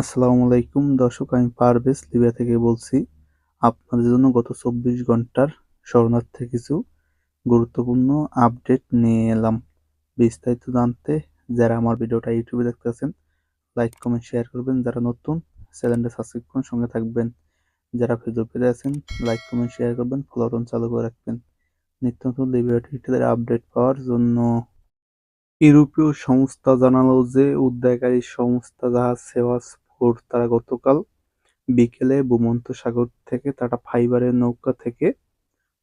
আসসালামু আলাইকুম। দর্শক, আমি পারভেজ লিবিয়া থেকে বলছি, আপনাদের জন্য গত চব্বিশ ঘণ্টার শরণার্থীর কিছু গুরুত্বপূর্ণ আপডেট নিয়ে এলাম। বিস্তারিত জানতে যারা আমার ভিডিওটা ইউটিউবে দেখতেছেন লাইক, কমেন্ট, শেয়ার করবেন। যারা নতুন, চ্যানেলটা সাবস্ক্রাইব করুন, সঙ্গে থাকবেন। যারা ফেসবুকে আছেন, লাইক, কমেন্ট, শেয়ার করবেন ফলোটন চালু করে রাখবেন। নিত্য নতুন লিবিয়া টুইটারের আপডেট পাওয়ার জন্য ইউরোপীয় সংস্থা জানালো যে, উদ্ধারকারী সংস্থা জাহাজ সেভাসপোর তারা গতকাল বিকেলে ভূমধ্যসাগর থেকে টাটা ফাইবারের নৌকা থেকে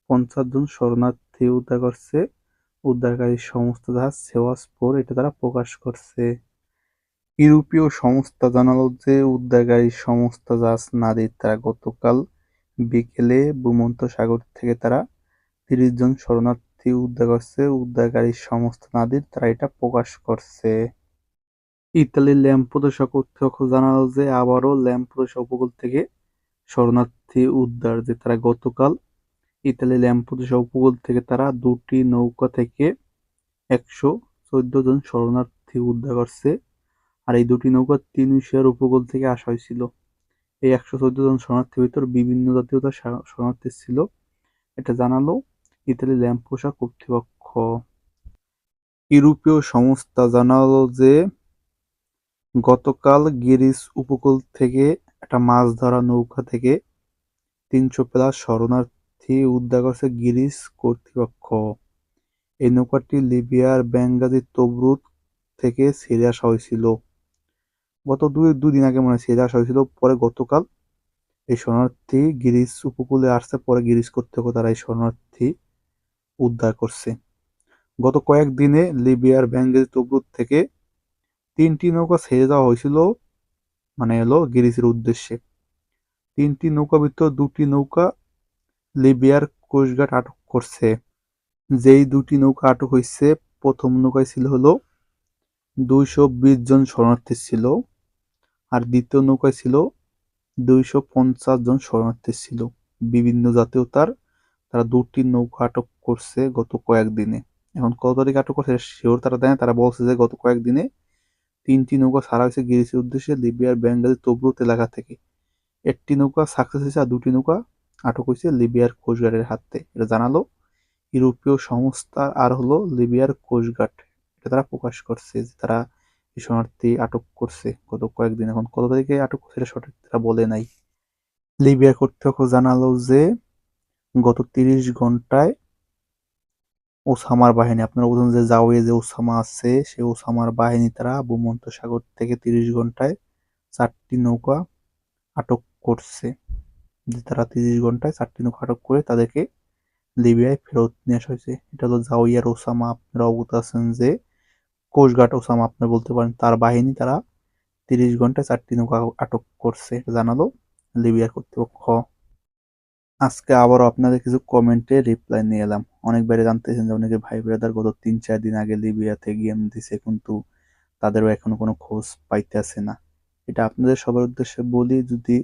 পঞ্চাশ জন শরণার্থী উদ্ধার করছে। উদ্ধারকারী সংস্থা জাহাজ সেভাসপোর এটা তারা প্রকাশ করছে। ইউরোপীয় সংস্থা জানালো যে উদ্ধারকারী সংস্থা জাহাজ নাদির তারা গতকাল বিকেলে ভূমধ্যসাগর থেকে তারা তিরিশ জন শরণার্থী উদ্ধার করছে। উদ্ধারকারী সংস্থা নাদির তারা এটা প্রকাশ করছে। ইতালির ল্যাম্পোদোসা কর্তৃপক্ষ জানালো যে আবারও ল্যাম্প ল্যাম্পোদোসা উপকূল থেকে শরণার্থী উদ্ধার যে তারা গতকাল ইতালি ল্যাম্পোদোসা উপকূল থেকে তারা দুটি নৌকা থেকে একশো চোদ্দ জন শরণার্থী উদ্ধার করছে আর এই দুটি নৌকা তিউনিসিয়ার উপকূল থেকে আসা হয়েছিল। এই একশো চোদ্দ জন শরণার্থীর ভিতর বিভিন্ন জাতীয়তার শরণার্থী ছিল। এটা জানালো ইতালি ল্যাম্পোসা কর্তৃপক্ষ। ইউরোপীয় সংস্থা জানালো যে গতকাল গিরিস উপকূল থেকে একটা মাছ ধরা নৌকা থেকে তিনশো প্লাস শরণার্থী উদ্ধার করছে গিরিস কর্তৃপক্ষ। এই নৌকাটি লিবিয়ার বেঙ্গাজি তবরুত থেকে ছেড়ে আসা হয়েছিল। গত দুই দুদিন আগে মনে ছেড়ে আসা হয়েছিল, পরে গতকাল এই শরণার্থী গিরিস উপকূলে আসছে, পরে গিরিস কর্তৃপক্ষ তারা এই শরণার্থী উদ্ধার করছে। গত কয়েকদিনে লিবিয়ার বেঙ্গাজি তবরুত থেকে তিনটি নৌকা ছেড়ে দেওয়া হয়েছিল মানে এলো গিরিসের উদ্দেশ্যে। তিনটি নৌকা ভিতর দুটি নৌকা লিবিয়ার কোস্টগার্ড আটক করছে। যেই দুটি নৌকা আটক হয়েছে, প্রথম নৌকায় ছিল হলো দুইশো বিশ জন শরণার্থী ছিল আর দ্বিতীয় নৌকায় ছিল দুইশো পঞ্চাশ জন শরণার্থী ছিল। বিভিন্ন জাতীয়তার তারা দুটি নৌকা আটক করছে গত কয়েকদিনে। এখন কত তারিখ আটক করছে শিওর তারা দেয় তারা বলছে যে গত কয়েকদিনে তিনটি নৌকা ছাড়া হয়েছে গিরিসের উদ্দেশ্যে লিবিয়ার বেঙ্গালি তবরুত এলাকা থেকে। একটি নৌকা সাকসেস হয়েছে আর দুটি নৌকা আটক হয়েছে লিবিয়ার কোস্টগার্ডের হাতে এটা জানালো ইউরোপীয় সংস্থা আর হলো লিবিয়ার কোস্টগার্ড এটা তারা প্রকাশ করছে যে তারা এই শরণার্থী আটক করছে। গত কয়েকদিন এখন কত তারিখে আটক করছে এটা সঠিক তারা বলে নাই। লিবিয়া কর্তৃপক্ষ জানালো যে গত তিরিশ ঘন্টায় ওসামার বাহিনী, আপনারা বলছেন যে জাওয়ে যে ওসামা আছে, সে ওসামার বাহিনী তারা ভূমন্ত সাগর থেকে তিরিশ ঘন্টায় চারটি নৌকা আটক করছে। যে তারা তিরিশ ঘন্টায় চারটি নৌকা আটক করে তাদেরকে লিবিয়ায় ফেরত নিয়ে আসা হয়েছে। এটা হলো জাওয়াইয়ার ওসামা। আপনারা অবগত আছেন যে কোস্টগার্ড ওসামা, আপনি বলতে পারেন তার বাহিনী তারা তিরিশ ঘন্টায় চারটি নৌকা আটক করছে। জানালো লিবিয়ার কর্তৃপক্ষ। আজকে আবারও আপনাদের কিছু কমেন্টে রিপ্লাই নিয়ে এলাম। অনেক বাইরে জানতেছেন যে অনেকে ভাই ব্রাদার গত তিন চার দিন আগে লিবিয়াতে গেম দিছে, কিন্তু তাদেরও এখনও কোনো খোঁজ পাইতে আসে না। এটা আপনাদের সবার উদ্দেশ্যে বলি, যদি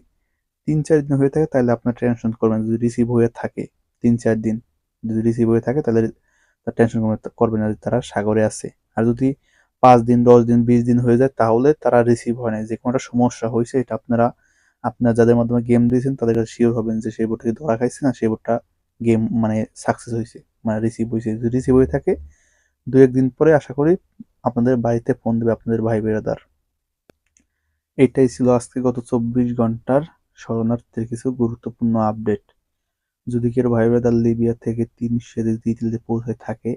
তিন চার দিন হয়ে থাকে তাহলে আপনার টেনশন করবেন যদি রিসিভ হয়ে থাকে তিন চার দিন, যদি রিসিভ হয়ে থাকে তাহলে তার টেনশন করবে না যদি তারা সাগরে আছে। আর যদি পাঁচ দিন, দশ দিন, বিশ দিন হয়ে যায় তাহলে তারা রিসিভ হয় না যে কোনো একটা সমস্যা হয়েছে, এটা আপনারা আপনার যাদের মাধ্যমে গেম দিয়েছেন, তাদের কাছে শিওর হবেন যে সেই বোর্ডটা ধরা খাইছে না, সেই বোর্ডটা গেম মানে সাকসেস হয়েছে মানে রিসিভ হয়েছে যদি রিসিভ হয়ে থাকে দু একদিন পরে আশা করি আপনাদের বাড়িতে ফোন দেবে আপনাদের ভাই বেরাদার। এটাই ছিল আজকে গত চব্বিশ ঘণ্টার শরণার্থীর কিছু গুরুত্বপূর্ণ আপডেট যদি কেউ ভাই বেরাদার লিবিয়া থেকে তিন সেদিন ইতালিতে পৌঁছে থাকে,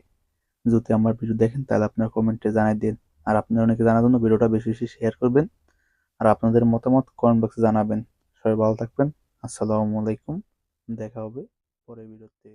যদি আমার ভিডিও দেখেন, তাহলে আপনার কমেন্টে জানাই দিন। আর আপনারা অনেকে জানার জন্য ভিডিওটা বেশি বেশি শেয়ার করবেন। আর আপনাদের মতামত কমেন্ট বক্সে জানাবেন। সবাই ভালো থাকবেন। আসসালামু আলাইকুম। দেখা হবে পরের ভিডিওতে।